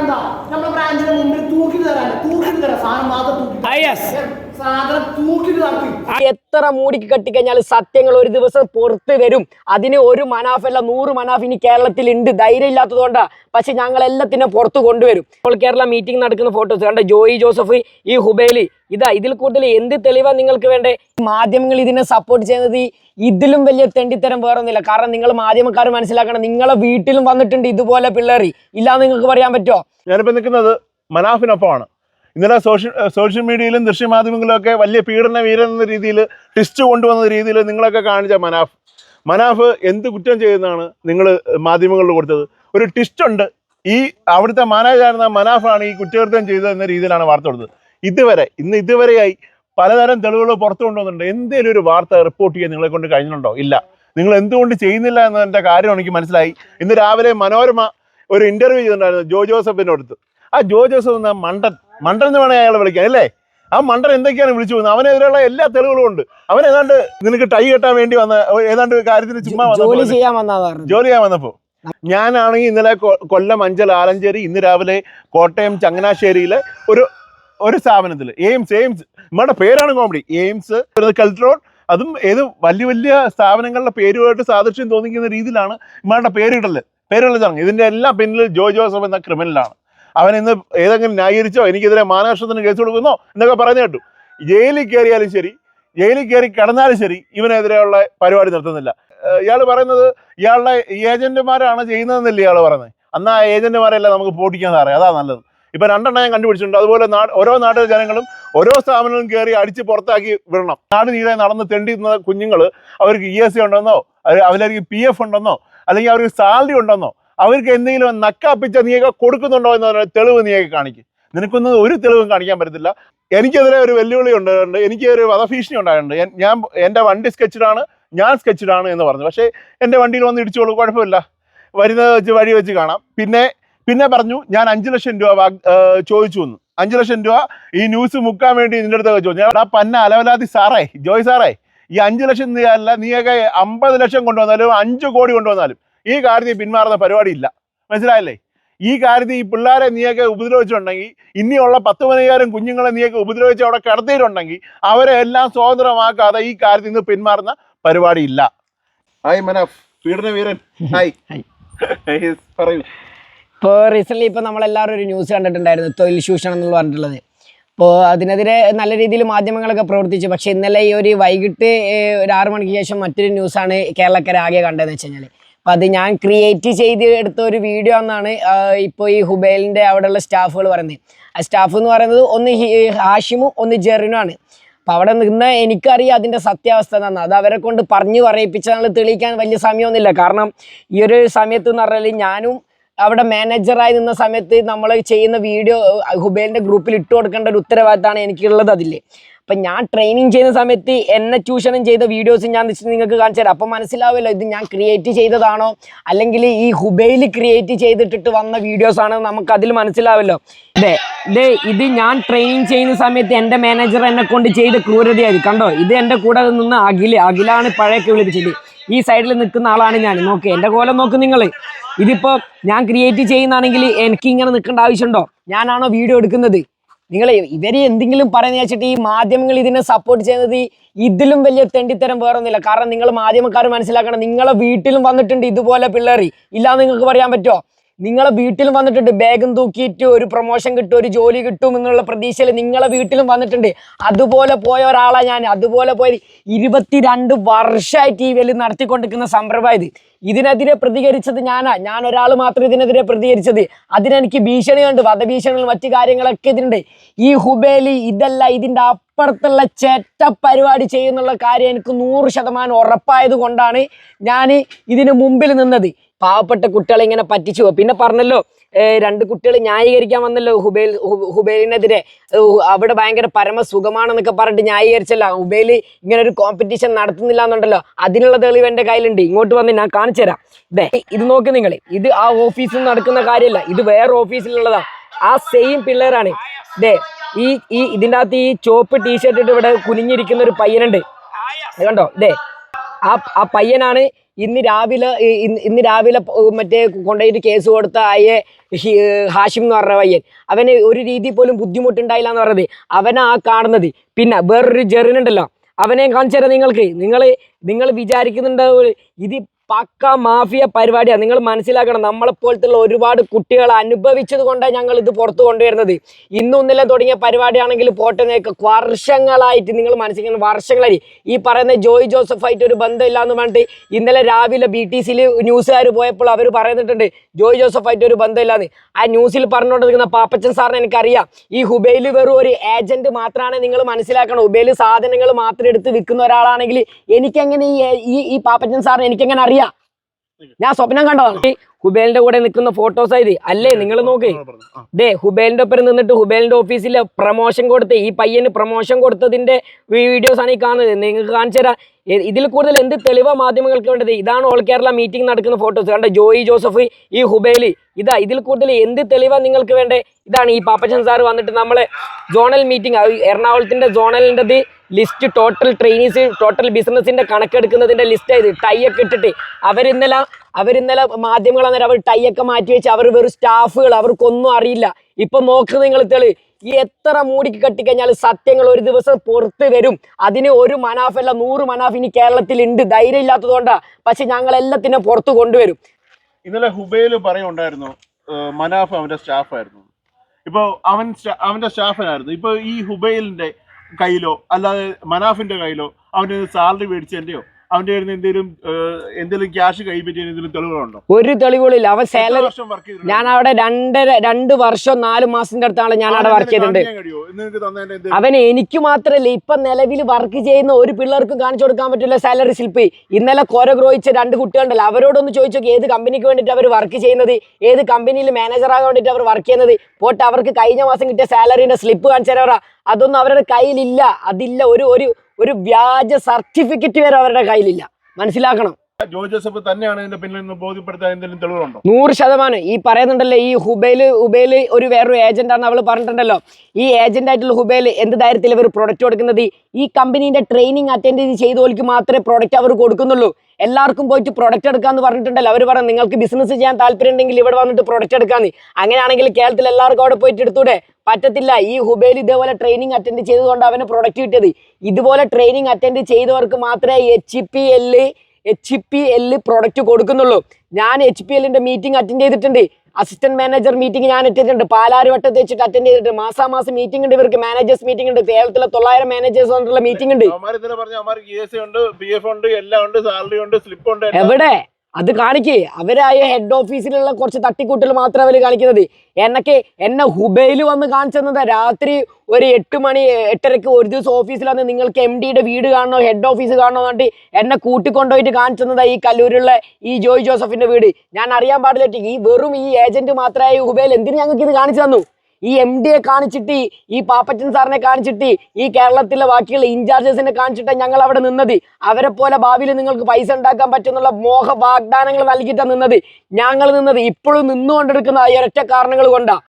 എന്താ? നമ്മുടെ ബ്രാഞ്ചിന്റെ മുമ്പിൽ തൂക്കിട്ട് തരാൻ തൂക്കിട്ട് തരാം. സാധനം മാത്രം തൂക്കി. സാധനം തൂക്കിട്ട് തരത്തി എത്ര മൂടിക്ക് കെട്ടിക്കഴിഞ്ഞാൽ സത്യങ്ങൾ ഒരു ദിവസം പുറത്ത് വരും. അതിന് ഒരു മനാഫല്ല നൂറ് മനാഫ് ഇനി കേരളത്തിൽ ഉണ്ട് ധൈര്യം ഇല്ലാത്തതുകൊണ്ടാ. പക്ഷെ ഞങ്ങൾ എല്ലാത്തിനും പുറത്ത് കൊണ്ടുവരും. ഇപ്പോൾ കേരള മീറ്റിംഗ് നടക്കുന്ന ഫോട്ടോസ് കണ്ട ജോയി ജോസഫ് ഈ ഹുബേലി. ഇതാ ഇതിൽ കൂടുതൽ എന്ത് തെളിവാ നിങ്ങൾക്ക് വേണ്ടേ? മാധ്യമങ്ങൾ ഇതിനെ സപ്പോർട്ട് ചെയ്യുന്നത് ഇതിലും വലിയ തെണ്ടിത്തരം വേറൊന്നുമില്ല. കാരണം നിങ്ങൾ മാധ്യമക്കാർ മനസ്സിലാക്കണം നിങ്ങളെ വീട്ടിലും വന്നിട്ടുണ്ട് ഇതുപോലെ പിള്ളേറി ഇല്ല നിങ്ങൾക്ക് പറയാൻ പറ്റുമോ ഞാനിപ്പോൾ നിൽക്കുന്നത് മനാഫിനൊപ്പമാണ്. ഇന്നലെ സോഷ്യൽ സോഷ്യൽ മീഡിയയിലും ദൃശ്യമാധ്യമങ്ങളിലും ഒക്കെ വലിയ പീഡന വീരൻ എന്ന രീതിയിൽ ടിസ്റ്റ് കൊണ്ടുവന്ന രീതിയിൽ നിങ്ങളൊക്കെ കാണിച്ച മനാഫ്. മനാഫ് എന്ത് കുറ്റം ചെയ്യുന്നതാണ് നിങ്ങൾ മാധ്യമങ്ങളിൽ കൊടുത്തത്? ഒരു ടിസ്റ്റ് ഉണ്ട്. ഈ അവിടുത്തെ മാനേജായിരുന്ന മനാഫാണ് ഈ കുറ്റകൃത്യം ചെയ്തത് എന്ന രീതിയിലാണ് വാർത്ത കൊടുത്തത്. ഇതുവരെ ഇന്ന് ഇതുവരെയായി പലതരം തെളിവുകൾ പുറത്തു കൊണ്ടുവന്നിട്ടുണ്ട്. എന്തെങ്കിലും ഒരു വാർത്ത റിപ്പോർട്ട് ചെയ്യാൻ നിങ്ങളെ കൊണ്ട് കഴിഞ്ഞിട്ടുണ്ടോ? ഇല്ല. നിങ്ങൾ എന്തുകൊണ്ട് ചെയ്യുന്നില്ല എന്നതിന്റെ കാര്യം എനിക്ക് മനസ്സിലായി. ഇന്ന് രാവിലെ മനോരമ ഒരു ഇന്റർവ്യൂ ചെയ്തിട്ടുണ്ടായിരുന്നു ജോ ജോസഫിന്റെ അടുത്ത്. ആ ജോ ജോസഫ് എന്ന മണ്ടൻ മണ്ടൻ എന്ന് വേണേൽ അയാളെ വിളിക്കാൻ അല്ലേ? ആ മണ്ടൻ എന്തൊക്കെയാണ് വിളിച്ചു പോകുന്നത്? അവനെതിരെയുള്ള എല്ലാ തെളിവുകളും ഉണ്ട്. അവൻ ഏതാണ്ട് നിനക്ക് ടൈ കെട്ടാൻ വേണ്ടി വന്ന ഏതാണ്ട് കാര്യത്തിന് ചുമ്മാ ജോലി ചെയ്യാൻ വന്നാ ജോലി ചെയ്യാൻ വന്നപ്പോ. ഞാനാണെങ്കിൽ ഇന്നലെ കൊല്ലം അഞ്ചൽ ആലഞ്ചേരി ഇന്ന് രാവിലെ കോട്ടയം ചങ്ങനാശ്ശേരിയിലെ ഒരു ഒരു സ്ഥാപനത്തിൽ എയിംസ് എയിംസ് നമ്മുടെ പേരാണ് കോമഡി എയിംസ് കെൽറ്റ് അതും ഏത് വലിയ വലിയ സ്ഥാപനങ്ങളുടെ പേരുമായിട്ട് സാദൃശ്യം തോന്നിക്കുന്ന രീതിയിലാണ് ഇമ്മയുടെ പേരിടൽ പേരുള്ള ചടങ്ങ്. ഇതിന്റെ എല്ലാം പിന്നിൽ ജോ ജോസഫ് എന്ന ക്രിമിനലാണ് അവൻ ഇന്ന് ഏതെങ്കിലും ന്യായീകരിച്ചോ എനിക്കെതിരെ മാനനഷ്ടത്തിന് കേസ് കൊടുക്കുന്നോ എന്നൊക്കെ പറഞ്ഞു കേട്ടു. ജയിലിൽ കയറിയാലും ശരി ജയിലിൽ കയറി കടന്നാലും ശരി ഇവനെതിരെയുള്ള പരിപാടി നിർത്തുന്നില്ല ഇയാൾ പറയുന്നത് ഇയാളുടെ ഏജന്റുമാരാണ് ചെയ്യുന്നതെന്നല്ലേ ഇയാൾ പറയുന്നത്? അന്ന് ആ ഏജന്റുമാരെല്ലാം നമുക്ക് പോട്ടിക്കാൻ സാറേ അതാ നല്ലത്. ഇപ്പൊ രണ്ടെണ്ണം ഞാൻ കണ്ടുപിടിച്ചിട്ടുണ്ട്. അതുപോലെ ഓരോ നാട്ടിലെ ജനങ്ങളും ഓരോ സ്ഥാപനങ്ങളും കയറി അടിച്ച് പുറത്താക്കി വിടണം. നാട് നീളെ നടന്ന് തെണ്ടിക്കുന്ന കുഞ്ഞുങ്ങൾ അവർക്ക് ഇ എസ് സി ഉണ്ടെന്നോ അവർക്ക് പി എഫ് ഉണ്ടെന്നോ അല്ലെങ്കിൽ അവർക്ക് സാലറി ഉണ്ടെന്നോ അവർക്ക് എന്തെങ്കിലും നക്കാപ്പിച്ച നീയൊക്കെ കൊടുക്കുന്നുണ്ടോ എന്ന തെളിവ് നീയൊക്കെ കാണിക്കും. നിനക്കൊന്നും ഒരു തെളിവും കാണിക്കാൻ പറ്റത്തില്ല. എനിക്കെതിരെ ഒരു വെല്ലുവിളി ഉണ്ടായിട്ടുണ്ട്. എനിക്ക് ഒരു വധഭീഷണി ഉണ്ടായിട്ടുണ്ട്. ഞാൻ എന്റെ വണ്ടി സ്കെച്ചിലാണ് ഞാൻ സ്കെച്ചിലാണ് എന്ന് പറഞ്ഞു. പക്ഷേ എന്റെ വണ്ടിയിൽ വന്ന് ഇടിച്ചോളൂ കുഴപ്പമില്ല. വരുന്നത് വെച്ച് വഴി വെച്ച് കാണാം. പിന്നെ പിന്നെ പറഞ്ഞു ഞാൻ അഞ്ചു ലക്ഷം രൂപ ചോദിച്ചു എന്ന് അഞ്ചു ലക്ഷം രൂപ ഈ ന്യൂസ് മുക്കാൻ വേണ്ടി നിന്റെ അടുത്ത് ചോദിച്ചു ഞാൻ ആ പന്ന അലവലാതി സാറേ ജോയ് സാറേ ഈ അഞ്ചു ലക്ഷം നീ അല്ല നീയൊക്കെ അമ്പത് ലക്ഷം കൊണ്ടുവന്നാലും അഞ്ചു കോടി കൊണ്ടുവന്നാലും ഈ കാര്യത്തിൽ പിന്മാറുന്ന പരിപാടി ഇല്ല മനസ്സിലായല്ലേ? ഈ കാര്യത്തിൽ ഈ പിള്ളേരെ നീയൊക്കെ ഉപദ്രവിച്ചിട്ടുണ്ടെങ്കിൽ ഇനിയുള്ള പത്ത് പതിനായിരം കുഞ്ഞുങ്ങളെ നീയൊക്കെ ഉപദ്രവിച്ച് അവിടെ കിടത്തിയിട്ടുണ്ടെങ്കിൽ അവരെ എല്ലാം സ്വതന്ത്രമാക്കാതെ ഈ കാര്യത്തിൽ നിന്ന് പിന്മാറുന്ന പരിപാടി ഇല്ല ഹായ് മനഫ് പീഡന വീരൻ ഹായ് പറയൂ. ഇപ്പോൾ റീസെന്റ്ലി ഇപ്പോൾ നമ്മളെല്ലാവരും ഒരു ന്യൂസ് കണ്ടിട്ടുണ്ടായിരുന്നു തൊഴിൽ ചൂഷണം എന്ന് പറഞ്ഞിട്ടുള്ളത്. അപ്പോൾ അതിനെതിരെ നല്ല രീതിയിൽ മാധ്യമങ്ങളൊക്കെ പ്രവർത്തിച്ചു. പക്ഷേ ഇന്നലെ ഈ ഒരു വൈകിട്ട് ഒരു ആറു മണിക്ക് ശേഷം മറ്റൊരു ന്യൂസാണ് കേരളക്കര ആകെ കണ്ടതെന്ന് വെച്ച് കഴിഞ്ഞാൽ അപ്പോൾ അത് ഞാൻ ക്രിയേറ്റ് ചെയ്ത് എടുത്ത ഒരു വീഡിയോ എന്നാണ് ഇപ്പോൾ ഈ ഹുബൈലിന്റെ അവിടെയുള്ള സ്റ്റാഫുകൾ പറയുന്നത്. ആ സ്റ്റാഫ് എന്ന് പറയുന്നത് ഒന്ന് ഹാഷിമും ഒന്ന് ജെറിനും ആണ്. അപ്പോൾ അവിടെ നിന്ന് എനിക്കറിയാം അതിന്റെ സത്യാവസ്ഥ എന്നാണ് അത് അവരെ കൊണ്ട് പറഞ്ഞു പറയിപ്പിച്ചാൽ തെളിയിക്കാൻ വലിയ സമയമൊന്നുമില്ല. കാരണം ഈ ഒരു സമയത്ത് എന്ന് പറഞ്ഞാൽ ഞാനും അവിടെ മാനേജറായി നിന്ന സമയത്ത് നമ്മൾ ചെയ്യുന്ന വീഡിയോ ഹുബേലിന്റെ ഗ്രൂപ്പിൽ ഇട്ട് കൊടുക്കേണ്ട ഒരു ഉത്തരവാദിത്തമാണ് എനിക്കുള്ളത് അതില്ലേ അപ്പം ഞാൻ ട്രെയിനിങ് ചെയ്യുന്ന സമയത്ത് എന്നെ ചൂഷണം ചെയ്ത വീഡിയോസ് ഞാൻ നിങ്ങൾക്ക് കാണിച്ചു തരാം. അപ്പം മനസ്സിലാവുമല്ലോ ഇത് ഞാൻ ക്രിയേറ്റ് ചെയ്തതാണോ? അല്ലെങ്കിൽ ഈ ഹുബൈൽ ക്രിയേറ്റ് ചെയ്തിട്ടിട്ട് വന്ന വീഡിയോസ് ആണോ നമുക്ക് അതിൽ മനസ്സിലാവല്ലോ ഇതേ ഇത് ഇത് ഞാൻ ട്രെയിനിങ് ചെയ്യുന്ന സമയത്ത് എന്റെ മാനേജർ എന്നെ കൊണ്ട് ചെയ്ത ക്രൂരതയായി കണ്ടോ? ഇത് എന്റെ കൂടെ നിന്ന് അഖിൽ അഖിലാണ് പഴയൊക്കെ വിളിപ്പിച്ചത്. ഈ സൈഡിൽ നിൽക്കുന്ന ആളാണ് ഞാൻ. നോക്ക് എന്റെ കോലം നോക്ക് നിങ്ങൾ ഇതിപ്പോൾ ഞാൻ ക്രിയേറ്റ് ചെയ്യുന്നതാണെങ്കിൽ എനിക്ക് ഇങ്ങനെ നിൽക്കേണ്ട ആവശ്യമുണ്ടോ? ഞാനാണോ വീഡിയോ എടുക്കുന്നത്? നിങ്ങൾ ഇവർ എന്തെങ്കിലും പറയുന്ന വെച്ചിട്ട് ഈ മാധ്യമങ്ങൾ ഇതിനെ സപ്പോർട്ട് ചെയ്യുന്നത് ഇതിലും വലിയ തെണ്ടിത്തരം വേറൊന്നുമില്ല. കാരണം നിങ്ങൾ മാധ്യമക്കാർ മനസ്സിലാക്കണം നിങ്ങളെ വീട്ടിലും വന്നിട്ടുണ്ട് ഇതുപോലെ പിള്ളേർ ഇല്ലാന്ന് നിങ്ങൾക്ക് പറയാൻ പറ്റുമോ നിങ്ങളെ വീട്ടിലും വന്നിട്ടുണ്ട്. ബാഗും തൂക്കിയിട്ട് ഒരു പ്രൊമോഷൻ കിട്ടും ഒരു ജോലി കിട്ടും എന്നുള്ള പ്രതീക്ഷയിൽ നിങ്ങളെ വീട്ടിലും വന്നിട്ടുണ്ട്. അതുപോലെ പോയ ഒരാളാണ് ഞാൻ. അതുപോലെ പോയത് ഇരുപത്തിരണ്ട് വർഷമായിട്ട് ഈ വിയിൽ നടത്തിക്കൊണ്ടിരിക്കുന്ന സംരംഭം ഇത്. ഇതിനെതിരെ പ്രതികരിച്ചത് ഞാനാ. ഞാൻ ഒരാൾ മാത്രം ഇതിനെതിരെ പ്രതികരിച്ചത്. അതിനെനിക്ക് ഭീഷണിയുണ്ട്. വധഭീഷണികൾ മറ്റു കാര്യങ്ങളൊക്കെ ഇതിനുണ്ട്. ഈ ഹുബേലി ഇതല്ല ഇതിന്റെ അപ്പുറത്തുള്ള ചേറ്റ പരിപാടി ചെയ്യുന്നുള്ള കാര്യം എനിക്ക് നൂറ് ശതമാനം ഉറപ്പായത് കൊണ്ടാണ് ഞാൻ ഇതിന് മുമ്പിൽ നിന്നത്. പാവപ്പെട്ട കുട്ടികളെ ഇങ്ങനെ പറ്റിച്ചു. പിന്നെ പറഞ്ഞല്ലോ രണ്ട് കുട്ടികൾ ന്യായീകരിക്കാൻ വന്നല്ലോ ഹുബേൽ ഹുബേലിനെതിരെ. അവിടെ ഭയങ്കര പരമ സുഖമാണെന്നൊക്കെ പറഞ്ഞിട്ട് ന്യായീകരിച്ചല്ലോ. ഹുബൈൽ ഇങ്ങനെ ഒരു കോമ്പറ്റീഷൻ നടത്തുന്നില്ല എന്നുണ്ടല്ലോ. അതിനുള്ള തെളിവ് എന്റെ കയ്യിലുണ്ട്. ഇങ്ങോട്ട് വന്ന് ഞാൻ കാണിച്ചു തരാം. ഇതേ നോക്ക് നിങ്ങൾ. ഇത് ആ ഓഫീസിൽ നടക്കുന്ന കാര്യമല്ല. ഇത് വേറെ ഓഫീസിലുള്ളതാ. ആ സെയിം പിള്ളേരാണ്. ഇതേ ഈ ഈ ഇതിന്റെ അകത്ത് ഈ ചോപ്പ് ടീഷർട്ട് ഇട്ട് ഇവിടെ കുനിഞ്ഞിരിക്കുന്ന ഒരു പയ്യനുണ്ട്. കണ്ടോ? ഇതേ ആ ആ പയ്യനാണ് ഇന്ന് രാവിലെ ഇന്ന് രാവിലെ മറ്റേ കൊണ്ടുപോയിട്ട് കേസ് കൊടുത്ത അയ്യെ ഹാഷിം എന്ന് പറഞ്ഞ പയ്യൻ. അവന് ഒരു രീതി പോലും ബുദ്ധിമുട്ടുണ്ടായില്ല എന്ന് പറഞ്ഞത് അവനാ ആ കാണുന്നത്. പിന്നെ വേറൊരു ജെറിനുണ്ടല്ലോ. അവനെ കാണിച്ചു തരാം നിങ്ങൾക്ക്. നിങ്ങൾ നിങ്ങൾ വിചാരിക്കുന്നുണ്ടാവും ഇത് പക്ക മാഫിയ പരിപാടിയാണ് നിങ്ങൾ മനസ്സിലാക്കണം നമ്മളെ പോലത്തുള്ള ഒരുപാട് കുട്ടികൾ അനുഭവിച്ചത് കൊണ്ടാണ് ഞങ്ങൾ ഇത് പുറത്തു കൊണ്ടുവരുന്നത്. ഇന്നൊന്നില്ല തുടങ്ങിയ പരിപാടിയാണെങ്കിൽ പോട്ടെ നേക്ക് വർഷങ്ങളായിട്ട് നിങ്ങൾ മനസ്സിലാക്കണം വർഷങ്ങളായി. ഈ പറയുന്ന ജോയ് ജോസഫായിട്ട് ഒരു ബന്ധമില്ല എന്ന് പറഞ്ഞിട്ട് ഇന്നലെ രാവിലെ ബി ടി സിയിൽ ന്യൂസുകാർ പോയപ്പോൾ അവർ പറയുന്നിട്ടുണ്ട് ജോയ് ജോസഫായിട്ട് ഒരു ബന്ധമില്ലാന്ന്. ആ ന്യൂസിൽ പറഞ്ഞുകൊണ്ടിരിക്കുന്ന പാപ്പച്ചൻ സാറിന് എനിക്കറിയാം ഈ ഹുബൈൽ വെറും ഒരു ഏജന്റ് മാത്രമാണ് നിങ്ങൾ മനസ്സിലാക്കണം. ഹുബൈയിൽ സാധനങ്ങൾ മാത്രം എടുത്ത് വിൽക്കുന്ന ഒരാളാണെങ്കിൽ എനിക്കെങ്ങനെ ഈ ഈ പാപ്പച്ചൻ സാറിന് എനിക്കെങ്ങനെ അറിയാം? ഞാൻ സ്വപ്നം കണ്ടതാണ് ഹുബേലിന്റെ കൂടെ നിൽക്കുന്ന ഫോട്ടോസ് ആയത് അല്ലേ? നിങ്ങൾ നോക്ക്. ഡേ ദേ ഹുബേലിന്റെ ഒപ്പം നിന്നിട്ട് ഹുബേലിന്റെ ഓഫീസിൽ പ്രൊമോഷൻ കൊടുത്ത് ഈ പയ്യന് പ്രൊമോഷൻ കൊടുത്തതിന്റെ വീഡിയോസ് ആണ് ഈ കാണുന്നത്. നിങ്ങൾക്ക് കാണിച്ചു തരാം. ഇതിൽ കൂടുതൽ എന്ത് തെളിവ മാധ്യമങ്ങൾക്ക് വേണ്ടത്? ഇതാണ് ഓൾ കേരള മീറ്റിംഗ് നടക്കുന്ന ഫോട്ടോസ് കണ്ട? ജോയി ജോസഫ് ഈ ഹുബേലി. ഇതാ ഇതിൽ കൂടുതൽ എന്ത് തെളിവാ നിങ്ങൾക്ക് വേണ്ടേ? ഇതാണ് ഈ പാപ്പച്ചൻ സാർ വന്നിട്ട് നമ്മളെ സോണൽ മീറ്റിംഗ് എറണാകുളത്തിന്റെ സോണലിന്റെത് ലിസ്റ്റ് ടോട്ടൽ ട്രെയിനീസ് ടോട്ടൽ ബിസിനസിന്റെ കണക്കെടുക്കുന്നതിന്റെ ലിസ്റ്റ് ആയത് ടൈ ഒക്കെ ഇട്ടിട്ട് അവരിന്നലെ അവരിന്നലെ മാധ്യമങ്ങൾ അന്നേരം അവർ ടൈയൊക്കെ മാറ്റി വെച്ച് അവർ വെറും സ്റ്റാഫുകൾ അവർക്കൊന്നും അറിയില്ല. ഇപ്പം നോക്ക് നിങ്ങൾ തെളി ഈ എത്ര മൂടിക്ക് കെട്ടിക്കഴിഞ്ഞാൽ സത്യങ്ങൾ ഒരു ദിവസം പുറത്ത് വരും. അതിന് ഒരു മനാഫല്ല നൂറ് മനാഫ് ഇനി കേരളത്തിൽ ഉണ്ട് ധൈര്യം ഇല്ലാത്തതുകൊണ്ടാ. പക്ഷെ ഞങ്ങൾ എല്ലാത്തിനും പുറത്ത് കൊണ്ടുവരും. ഇന്നലെ ഹുബൈൽ പറയുണ്ടായിരുന്നു മനാഫ് അവന്റെ സ്റ്റാഫായിരുന്നു ഇപ്പൊ അവൻ അവന്റെ സ്റ്റാഫിനായിരുന്നു ഇപ്പൊ ഈ ഹുബൈലിന്റെ കയ്യിലോ അല്ലാതെ മനാഫിന്റെ കയ്യിലോ അവന് സാലറി മേടിച്ചതിന്റെയോ? അവന്റെ എന്തെങ്കിലും എന്തെങ്കിലും ക്യാഷ് കൈപ്പറ്റിയ എന്തെങ്കിലും തെളിവുകളുണ്ടോ? ഒരു തെളിവുകളില്ല. അവൻ സാലറി? ഞാൻ അവിടെ രണ്ടര രണ്ട് വർഷം നാല് മാസത്തിന്റെ അടുത്താണ് ഞാൻ അവിടെ വർക്ക് ചെയ്തിട്ടുണ്ട്. അവൻ എനിക്ക് മാത്രല്ല ഇപ്പൊ നിലവിൽ വർക്ക് ചെയ്യുന്ന ഒരു പിള്ളേർക്കും കാണിച്ചു കൊടുക്കാൻ പറ്റില്ല സാലറി സ്ലിപ്പ് ഇന്നലെ കൊര ഗ്രോയിച്ച രണ്ട് കുട്ടികളുണ്ടല്ലോ അവരോടൊന്ന് ചോദിച്ചു ഏത് കമ്പനിക്ക് വേണ്ടിയിട്ട് അവർ വർക്ക് ചെയ്യുന്നത്? ഏത് കമ്പനിയിൽ മാനേജർ ആകാൻ വേണ്ടിയിട്ട് അവർ വർക്ക് ചെയ്യുന്നത്? പോട്ട് അവർക്ക് കഴിഞ്ഞ മാസം കിട്ടിയ സാലറിന്റെ സ്ലിപ്പ് കാണിച്ചു തരാറാ അതൊന്നും അവരുടെ കയ്യിലില്ല. അതില്ല ഒരു ഒരു ഒരു വ്യാജ സർട്ടിഫിക്കറ്റ് വരെ അവരുടെ കയ്യിലില്ല. മനസ്സിലാക്കണം. ജോർജ് ജോസഫ് തന്നെയാണ് ഇതിന്റെ പിന്നിൽ നിന്ന് ബോധ്യപ്പെടുത്താൻ എന്തെങ്കിലും തെളിവുണ്ടോ? നൂറ് ശതമാനം. ഈ പറയുന്നുണ്ടല്ലോ ഈ ഹുബൈൽ ഹുബൈൽ ഒരു വേറൊരു ഏജന്റ് ആണ് അവൾ പറഞ്ഞിട്ടുണ്ടല്ലോ. ഈ ഏജന്റ് ആയിട്ടുള്ള ഹുബൈൽ എന്ത് തരത്തിൽ ഇവർ പ്രൊഡക്റ്റ് കൊടുക്കുന്നത്? ഈ കമ്പനീന്റെ ട്രെയിനിങ് അറ്റൻഡ് ചെയ്ത് മാത്രമേ പ്രൊഡക്റ്റ് അവർ കൊടുക്കുന്നുള്ളൂ. എല്ലാവർക്കും പോയിട്ട് പ്രൊഡക്റ്റ് എടുക്കാന്ന് പറഞ്ഞിട്ടുണ്ടല്ലോ. അവർ പറഞ്ഞു നിങ്ങൾക്ക് ബിസിനസ് ചെയ്യാൻ താല്പര്യം ഉണ്ടെങ്കിൽ ഇവിടെ വന്നിട്ട് പ്രൊഡക്റ്റ് എടുക്കാന്ന്. അങ്ങനെയാണെങ്കിൽ കേരളത്തിൽ എല്ലാവർക്കും അവിടെ പോയിട്ട് എടുത്തൂടെ? പറ്റത്തില്ല. ഈ ഹുബൈൽ ഇതേപോലെ ട്രെയിനിങ് അറ്റൻഡ് ചെയ്തുകൊണ്ട് അവന് പ്രൊഡക്റ്റ് കിട്ടിയത് ഇതുപോലെ ട്രെയിനിങ് അറ്റൻഡ് ചെയ്തവർക്ക് മാത്രമേ H P L H P L product കൊടുക്കുന്നുള്ളൂ. ഞാൻ എച്ച് പി എല്ലിന്റെ മീറ്റിംഗ് അറ്റൻഡ് ചെയ്തിട്ടുണ്ട്. അസിസ്റ്റന്റ് മാനേജർ മീറ്റിംഗ് ഞാൻ അറ്റൻഡ് ചെയ്തിട്ടുണ്ട് പാലാരിവട്ടത്ത് വെച്ചിട്ട് അറ്റൻഡ് ചെയ്തിട്ട് മാസാ മാസം മീറ്റിംഗ് ഉണ്ട് ഇവർക്ക്. മാനേജേഴ്സ് മീറ്റിംഗ് ഉണ്ട്. കേരളത്തിലെ തൊള്ളായിരം മാനേജേഴ്സ് കൊണ്ടുള്ള മീറ്റിംഗ് ഉണ്ട്. എല്ലാം ഉണ്ട് സാലറി ഉണ്ട് സ്ലിപ്പ് ഉണ്ട് എവിടെ? അത് കാണിക്കേ. അവരായ ഹെഡ് ഓഫീസിലുള്ള കുറച്ച് തട്ടിക്കൂട്ടൽ മാത്രം അവർ കാണിക്കുന്നത്. എന്നൊക്കെ എന്നെ ഹുബൈയിൽ വന്ന് കാണിച്ചെന്നത്. രാത്രി ഒരു എട്ട് മണി എട്ടരക്ക് ഒരു ദിവസം വന്ന് നിങ്ങൾക്ക് എം ഡിയുടെ വീട് കാണണോ ഹെഡ് ഓഫീസ് കാണണോ എന്നിട്ട് എന്നെ കൂട്ടിക്കൊണ്ടുപോയിട്ട് കാണിച്ചെന്നത് ഈ കല്ലൂരിലുള്ള ഈ ജോയ് ജോസഫിന്റെ വീട്. ഞാൻ അറിയാൻ പാടില്ല ഈ വെറും ഈ ഏജന്റ് മാത്രമായ ഹുബൈൽ എന്തിനു ഞങ്ങൾക്ക് ഇത് കാണിച്ചു തന്നു? ഈ എം ഡിയെ കാണിച്ചിട്ട് ഈ പാപ്പച്ചൻ സാറിനെ കാണിച്ചിട്ട് ഈ കേരളത്തിലെ ബാക്കിയുള്ള ഇൻചാർജസിനെ കാണിച്ചിട്ട് ഞങ്ങൾ അവിടെ നിന്നത്. അവരെ പോലെ ഭാവിയിൽ നിങ്ങൾക്ക് പൈസ ഉണ്ടാക്കാൻ പറ്റുന്നുള്ള മോഹ വാഗ്ദാനങ്ങൾ നൽകിയിട്ടാണ് നിന്നത്. ഞങ്ങൾ നിന്നത് ഇപ്പോഴും നിന്നുകൊണ്ടിരിക്കുന്ന ഈ ഒരൊറ്റ കാരണങ്ങൾ കൊണ്ടാ.